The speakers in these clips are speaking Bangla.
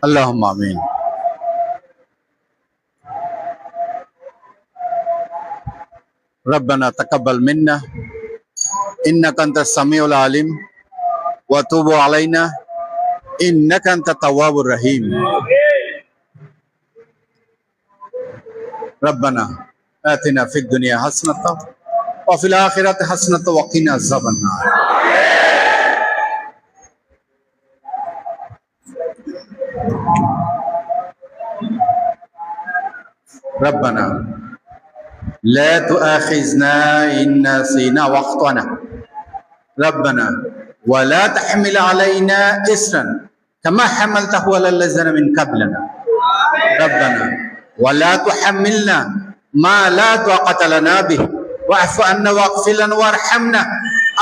اللهم آمين. ربنا تقبل منا. إنك أنت السميع العليم. وتوب علينا. إنك أنت التواب الرحيم. ربنا آتنا في الدنيا حسنة وفي الآخرة حسنة وقنا عذاب النار. ربنا لا تؤاخذنا إن نسينا وأخطأنا. ربنا ولا تحمل علينا إسرا كما حملته على الذين من قبلنا. ربنا ولا تحملنا ما لا طاقة لنا به. واعف عنا واغفر لنا وارحمنا.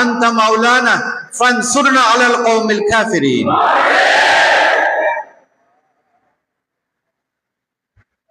أنت مولانا فانصرنا على القوم الكافرين.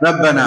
ربنا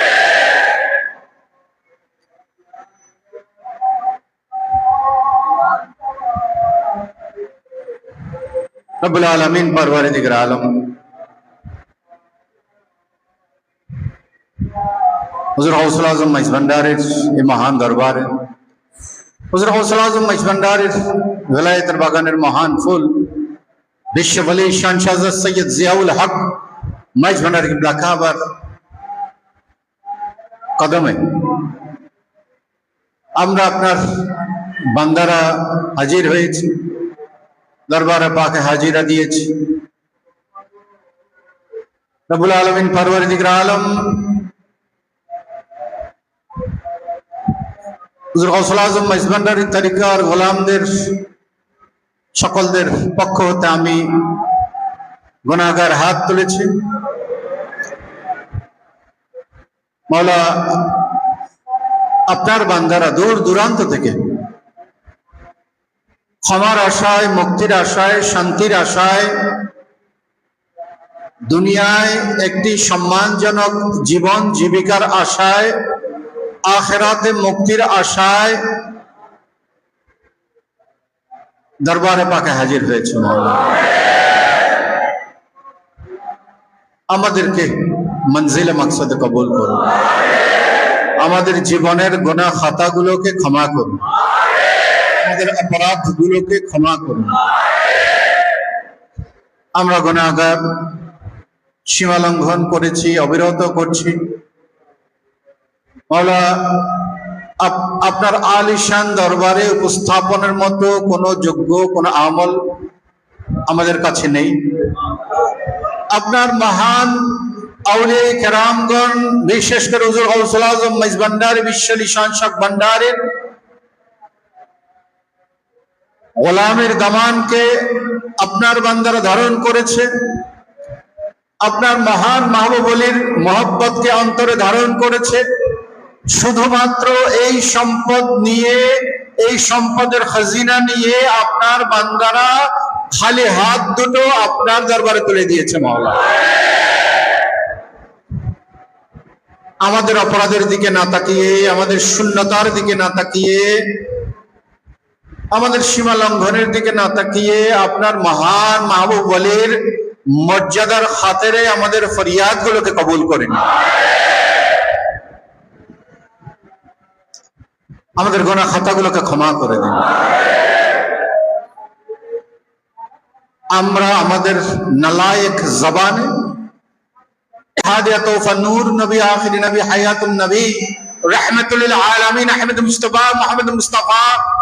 রব্বুল আলমিন পরওয়ারিদিগর আলম হুজুর হৌসুল আজম মাইজ ভান্ডারের এই মহান দরবারে হুজুর হৌসুল আজম মাইজ ভান্ডারের বেলায়েতের বাগানের মহান ফুল বিশ্ব বলি শান শাহজাদ সৈয়দ জিয়াউল হক মাইজ ভান্ডার কিবলা কাবার কদমে আমরা আপনার বান্দারা হাজির হয়েছি দরবারে পাকে হাজিরা দিয়েছি। রবুল আলমিন পরওয়ারদিগর আলম। গৌসুল গোলামদের, সকলদের পক্ষ হতে আমি গুণাগার হাত তুলেছি। মাওলা, আপনার বান্দারা দূর দূরান্ত থেকে ক্ষমার আশায়, মুক্তির আশায়, শান্তির আশায় দুনিয়ায় একটি সম্মানজনক জীবন জীবিকার আশায়, আখেরাতে মুক্তির আশায় দরবারে পাকে হাজির হয়েছে আমাদেরকে মঞ্জিলে মকসদে কবুল করুন। আমাদের জীবনের গোনা খাতাগুলোকে ক্ষমা করুন। আমাদের অপরাধ গুলোকে ক্ষমা করুন। আমরা গুণাগার সীমা লঙ্ঘন করেছি, অবিরত করছি। আপনার আলিশান দরবারে উপস্থাপনের মতো কোনো যোগ্য, কোনো আমল আমাদের কাছে নেই। আপনার মহান বিশেষ করে আজম মাইজ ভান্ডারে, বিশ্ব শাহ ভান্ডারের গোলামের দামানকে আপনার বান্দারা ধারণ করেছে। আপনার মহান মাহবুবলির মহব্বতকে অন্তরে ধারণ করেছে। শুধুমাত্র এই সম্পদ নিয়ে, এই সম্পদের খাজিনা নিয়ে আপনার বান্দারা খালি হাত দুটো আপনার দরবারে তুলে দিয়েছে মাওলা আমাদের অপরাধের দিকে না তাকিয়ে, আমাদের শূন্যতার দিকে না তাকিয়ে আমাদের সীমা লঙ্ঘনের দিকে না তাকিয়ে আপনার মহান মাহবুব বলির মর্যাদার খাতেরে আমাদের ফরিয়াদ গুলোকে কবুল করেন আমাদের গোনা খাতাগুলোকে ক্ষমা করে দিন। আমরা আমাদের নালায়েক জবানে নূর নবী, আখির নবী, হায়াতুন নবী, রহমতুল আলামিন আহমদ মুস্তফা মোহাম্মদ মুস্তফা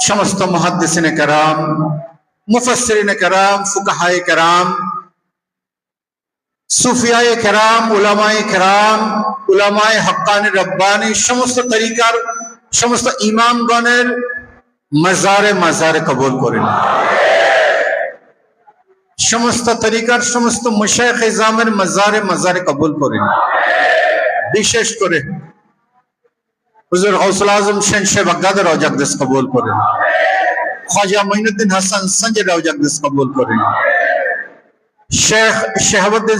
সমস্ত মহাদ্দিসিনে কেরাম, মুফাসসিরিনে কেরাম, ফুকাহায়ে কেরাম, সুফিয়ায়ে কেরাম, উলামায়ে কেরাম, উলামায়ে হক্কানি রব্বানি, সমস্ত তরিকার, সমস্ত ইমামগণের মাজারে মাজারে কবুল করেন। সমস্ত তরিকার, সমস্ত মুশাইখ ইজামের মাজারে মাজারে কবুল করেন। বিশেষ করে হুজুর গৌসুল আজম সেন শেখ বাগদাদের রওজাকদেশ কবুল করেন। খ্বাজা মঈনুদ্দিন হাসান সঞ্জয় রওজাকদেশ কবুল করেন। শেখ শেহাবুদ্দিন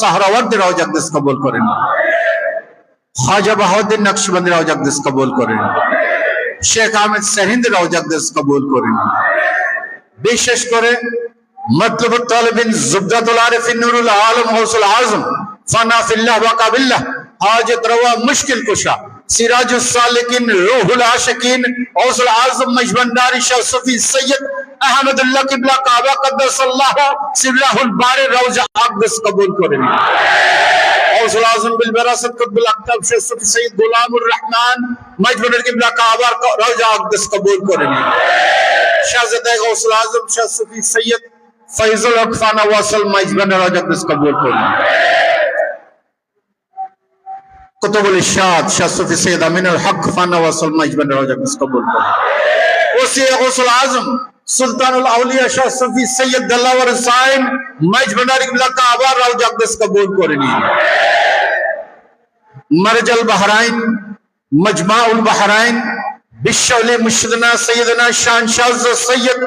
সাহরাওয়ার্দি রওজাকদেশ কবুল করেন। খ্বাজা বাহাউদ্দিন নকশবন্দি রওজাকদেশ কবুল করেন। শেখ আহমেদ সেহিন্দ রওজাকদেশ কবুল করেন। বিশেষ করে মতলব তালিবিন জুবদাতুল আরিফিন নুরুল আলম গৌসুল আজম ফানা ফিল্লাহ ওয়াকা বিল্লাহ হাজত রওয়া মুশকিল কুশা। সিরাজ সালিকিন, রুহুল আশিকিন গৌসুল আজম, মজবন্দারি শাহ সুফি সৈয়দ আহমদুল্লাহ কিবলা কাবা কদ্দাসাল্লাহ সিররাহুল বারে রওজা আকদস কবুল করেন। গৌসুল আজম বিল বিরাসত কুতবুল আকতাব শাহ সুফি সৈয়দ গোলামুর রহমান মজবন্দার কিবলা কাবার রওজা আকদস কবুল করেন। শাহজাদা গৌসুল আজম শাহ সুফি সৈয়দ ফৈজুল হক ফানা ওয়াসল মাইজবানের রওজাকদস কবুল করেন। কুতুবুল ইরশাদ শাহ সুফি সৈয়দ আমিনুল হক, ফানা ওয়াসল মাইজবানের রওজাকদস কবুল করেন। ওসি গৌসুল আজম, সুলতানুল আউলিয়া শাহ সুফি সৈয়দ দাল্লাওয়ার সাইন মাইজবানের কিবলা কাবার রওজাকদস কবুল করেন। মারজাল বাহরাইন, মজমাউল বাহরাইন বিশ্বলি মুর্শিদনা সৈয়দনা শান শাহ সৈয়দ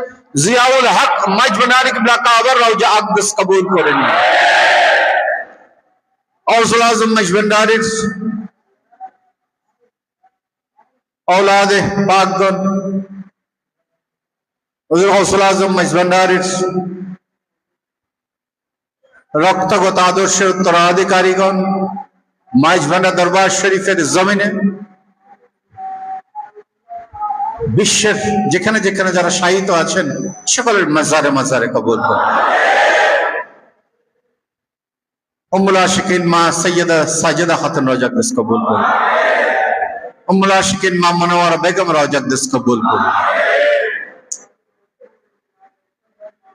জিয়াউল হক মজবনারিক ব্লাকাবার রওজা আকদস কবুল also lazım meşbendarit اولاد پاک گن حضور غوثل আজম মেজবান্ডারির রক্তগত আদর্শের উত্তরাধিকারীগণ মাইজভান্ডা দরবার শরীফের জমিনে বিশ্বের যেখানে যেখানে যারা সাহিত্য আছেন, সকলের মাজারে মাজারে কবুল করেন। উম্মুল আশিকিন মা সৈয়দা সাজেদা খাতুন রজাকদেস কবুল করে উম্মুল আশিকিন মা মনোয়ারা বেগম রজাকদেস কবুল করে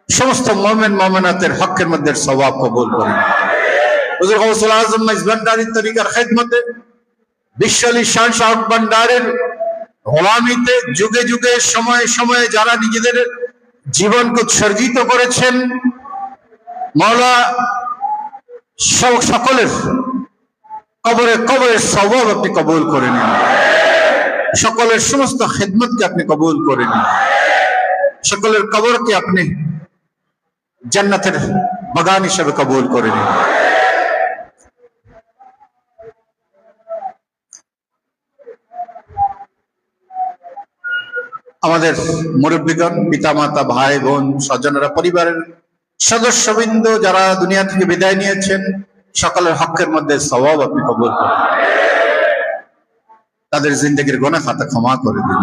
সমস্ত মোমেন মোমেনাতের হকের মধ্যে স্বভাব কবুল করে হুজুর গৌসুল আজম মেজবান্ডারির তরিকার খেদমতে বিশ্বলি শান শাহ ভান্ডারের গোলামিতে যুগে যুগে, সময়ে সময়ে যারা নিজেদের জীবনকে উৎসর্গিত করেছেন, মৌলা সকলের কবরে কবরের স্বভাব আপনি কবুল করে নিন। সকলের সমস্ত খেদমতকে আপনি কবুল করে নিন। সকলের কবরকে আপনি জান্নাতের বাগান হিসেবে কবুল করে নিন। আমাদের মুরব্বীগণ, পিতামাতা, ভাই, বোন, স্বজনেরা, পরিবারের সদস্যবৃন্দ যারা দুনিয়া থেকে বিদায় নিয়েছেন, সকলের হকের মধ্যে স্বভাব আপনি কবুল করেন। তাদের জিন্দগির গোনা খাতা ক্ষমা করে দিন।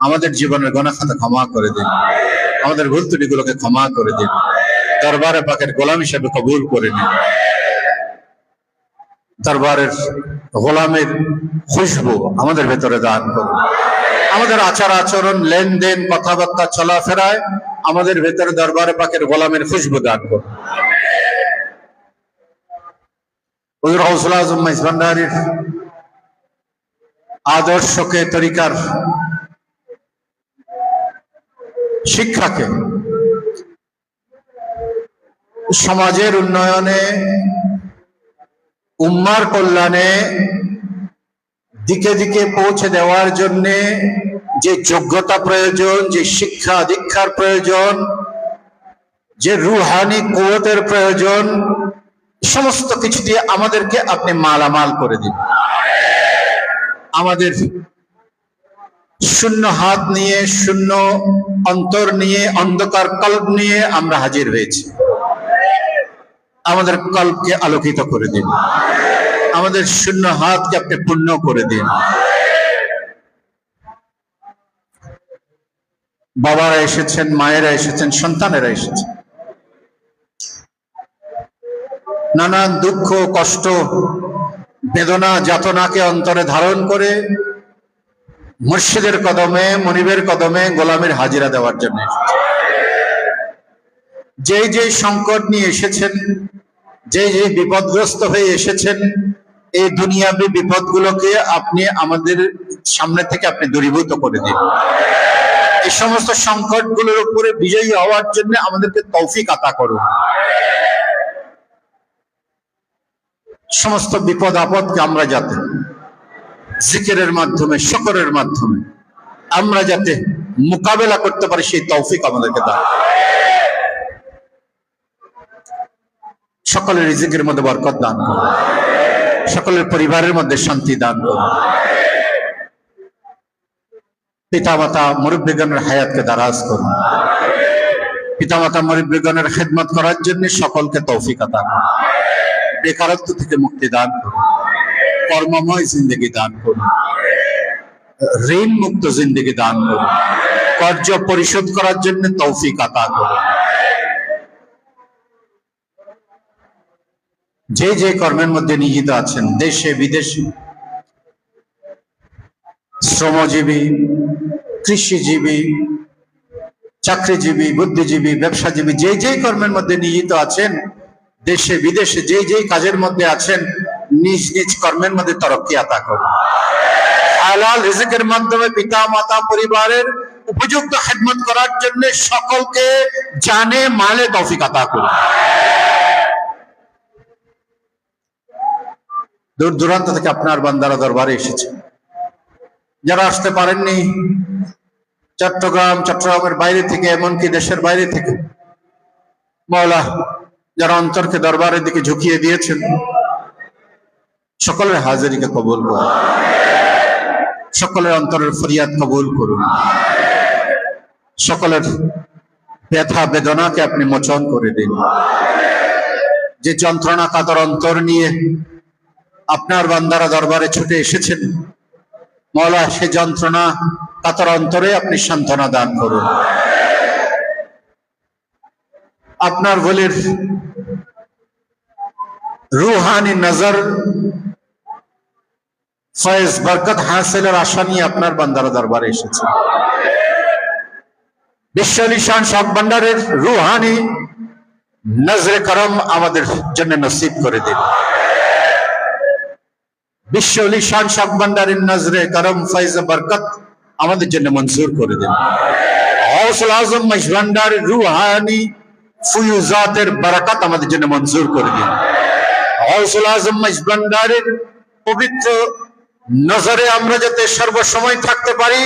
আমাদের জীবনের গোনা খাতা ক্ষমা করে দিন। আমাদের ভুল ত্রুটিগুলোকে ক্ষমা করে দিন। দরবারে পাকের গোলাম হিসেবে কবুল করে নিন। দরবারের গোলামের খুশবু আমাদের ভেতরে দান করুন। আমাদের আচার আচরণ লেনদেন, কথাবার্তা, চলাফেরায় আমাদের ভেতরে দরবারে পাকের গোলামের খুশবু দান করুন। আদর্শকে, তরিকার শিক্ষাকে সমাজের উন্নয়নে, উম্মার কল্যাণে দিকে দিকে পৌঁছে দেওয়ার জন্য যে যোগ্যতা প্রয়োজন, যে শিক্ষা দীক্ষার প্রয়োজন, যে রুহানি কুয়তের প্রয়োজন, সমস্ত কিছু দিয়ে আমাদেরকে আপনি মালামাল করে দিন। আমাদের শূন্য হাত নিয়ে, শূন্য অন্তর নিয়ে, অন্ধকার কল্প নিয়ে আমরা হাজির হয়েছি। আমাদের কল্পকে আলোকিত করে দিন। আমাদের শূন্য হাতকে আপনি পূর্ণ করে দিন। বাবারা এসেছেন, মায়েরা এসেছেন, সন্তানেরা এসেছেন নানান দুঃখ, কষ্ট, বেদনা, যাতনাকে অন্তরে ধারণ করে মুর্শিদের কদমে, মনিবের কদমে গোলামের হাজিরা দেওয়ার জন্য। যে যে সংকট নিয়ে এসেছেন যে যে বিপদগ্রস্ত হয়ে এসেছেন, এই দুনিয়াবী বিপদগুলোকে আপনি আমাদের সামনে থেকে আপনি দূরীভূত করে দিন এই সমস্ত সংকটগুলোর উপরে বিজয়ী হওয়ার জন্য আমাদেরকে তৌফিক আতা করুন সমস্ত বিপদ আপদকে আমরা যাতে জিকিরের মাধ্যমে, শকরের মাধ্যমে আমরা যাতে মোকাবেলা করতে পারি, সেই তৌফিক আমাদেরকে দান সকলের রিজিকের মধ্যে বরকত দান করুন সকলের পরিবারের মধ্যে শান্তি দান করুন পিতা মাতা মুরব্বীগণের হায়াতকে দারাজ করুন। পিতা মাতা মুরব্বীগণের খেদমত করার জন্য সকলকে তৌফিক আতা করুন। বেকারত্ব থেকে মুক্তি দান করুন। কর্মময় জিন্দগি দান করুন। ঋণ মুক্ত জিন্দগি দান করুন। কর্য পরিশোধ করার জন্য তৌফিক আতা করুন। যে যে কর্মের মধ্যে নিহিত আছেন, দেশে, বিদেশে শ্রমজীবী, কৃষিজীবী, চাকরিজীবী, বুদ্ধিজীবী, ব্যবসাজীবী যে যে কর্মের মধ্যে নিহিত আছেন, দেশে, বিদেশে যে যে কাজের মধ্যে আছেন, নিজ নিজ কর্মের মধ্যে তরক্কি আতা করুন। মাধ্যমে পিতা, মাতা, পরিবারের উপযুক্ত করার জন্য সকলকে জানে মালে দূর দূরান্ত থেকে আপনার বান্দারা দরবারে এসেছে। যারা আসতে পারেননি, চট্টগ্রাম, চট্টগ্রামের বাইরে থেকে, এমনকি দেশের বাইরে থেকে মৌলা যারা অন্তরকে দরবারের দিকে ঝুঁকিয়ে দিয়েছেন, সকলের হাজারিকে কবুল করুন। সকলের অন্তরের ফরিয়াদ কবুল করুন। সকলের ব্যথা বেদনাকে আপনি মোচন করে দিন। যে যন্ত্রণা কাতর অন্তর নিয়ে আপনার বান্দারা দরবারে ছুটে এসেছেন মৌলা, সে যন্ত্রণা কাতর অন্তরে আপনি সান্ত্বনা দান করুন। আপনার বলির রুহানি নজর, ফয়েজ বরকত হাসিলের আশা নিয়ে আপনার বান্দারা দরবারে এসেছে। বিশ্ব নিশান সব ভান্ডারের রুহানি নজরে করম আমাদের জন্য নসিব করে দিন। বিশ্ব লিশান সব ভান্ডারের নজরে করম ফয়েজ বরকত আমাদের জন্য মঞ্জুর করে দিন। হৌসল আজম ভান্ডারের রুহানি ফুয়ুজাতের বারাকাত আমাদের জন্য মঞ্জুর করে দিন। হৌসল আজম ভান্ডারের পবিত্র নজরে আমরা যাতে সর্বসময় থাকতে পারি,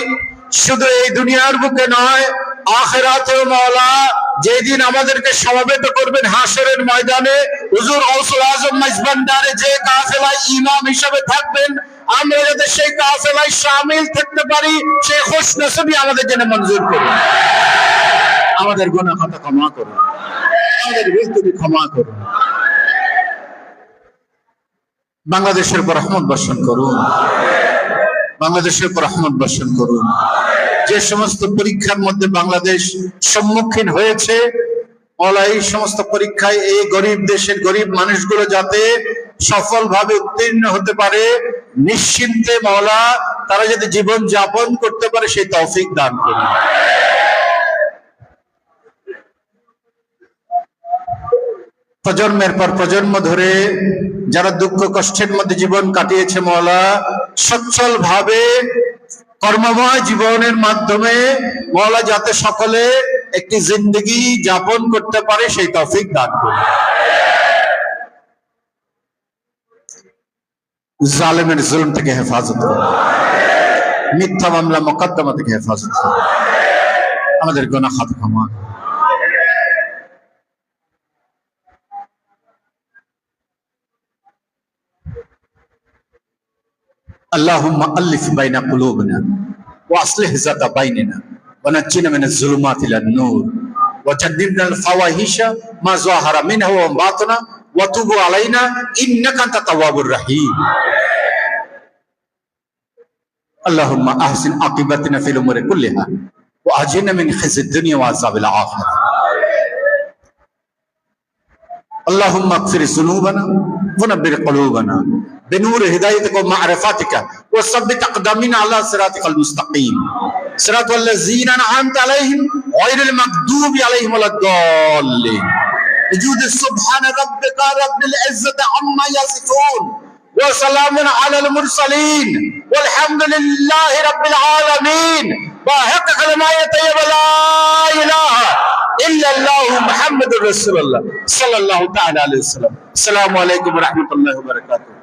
শুধু এই দুনিয়ার বুকে নয় আখেরাতেও মাওলা, যেদিন আমাদেরকে সমবেত করবেন হাসরের ময়দানে, হুজুর গৌসুল আজম মজবান্ডারে যে কাফেলায় ইমাম হিসাবে থাকবেন, আমরা যাতে সেই কাফেলায় শামিল থাকতে পারি, সেই খুশ নসবি আমাদের জন্য মঞ্জুর করুন। আমাদের গুনাহ খাতা ক্ষমা করুন। আমাদের ভুল ক্ষমা করুন। বাংলাদেশের উপর রহমত বর্ষণ করুন। বাংলাদেশের উপর রহমত বর্ষণ করুন। যে সমস্ত পরীক্ষার মধ্যে বাংলাদেশ সম্মুখীন হয়েছে। ওলা এই সমস্ত পরীক্ষায় এই গরিব দেশের গরিব মানুষগুলো যাতে সফলভাবে উত্তীর্ণ হতে পারে, নিশ্চিন্তে মৌলা, তারা যাতে জীবন যাপন করতে পারে, সেই তৌফিক দান করুন। প্রজন্মের পর প্রজন্ম ধরে যারা দুঃখ কষ্টের মধ্যে জীবন কাটিয়েছে মৌলা সচ্ছল ভাবে কর্মময় জীবনের মাধ্যমে মহলা যাতে সকলে একটি জিন্দগি যাপন করতে পারে, সেই তফিক দান করে জালেমের জুলম থেকে হেফাজত করুন। মিথ্যা মামলা, মোকদ্দমা থেকে হেফাজত করুন। আমাদের গোনা খাত ক্ষমা اللهم ألف بين قلوبنا وأصلح ذات بيننا ونجنا من الظلمات إلى النور وجنبنا الفواحش ما ظهر منها وما بطن وتب علينا إنك أنت التواب الرحيم. اللهم أحسن عاقبتنا في الأمور كلها وأجرنا من خزي الدنيا وعذاب الآخرة. اللهم اغفر ذنوبنا ونبر قلوبنا بنور هدايتك ومعرفتك. وثبت أقدامنا على صراطك المستقيم. صراط الذين أنعمت عليهم غير المغضوب عليهم ولا الضالين. وجود سبحان ربك رب العزة عما يصفون. وسلام على المرسلين. والحمد لله رب العالمين. وحق كلمات طيبة لا إله إلا الله محمد رسول الله صلى الله تعالى عليه وسلم. السلام عليكم ورحمة الله وبركاته.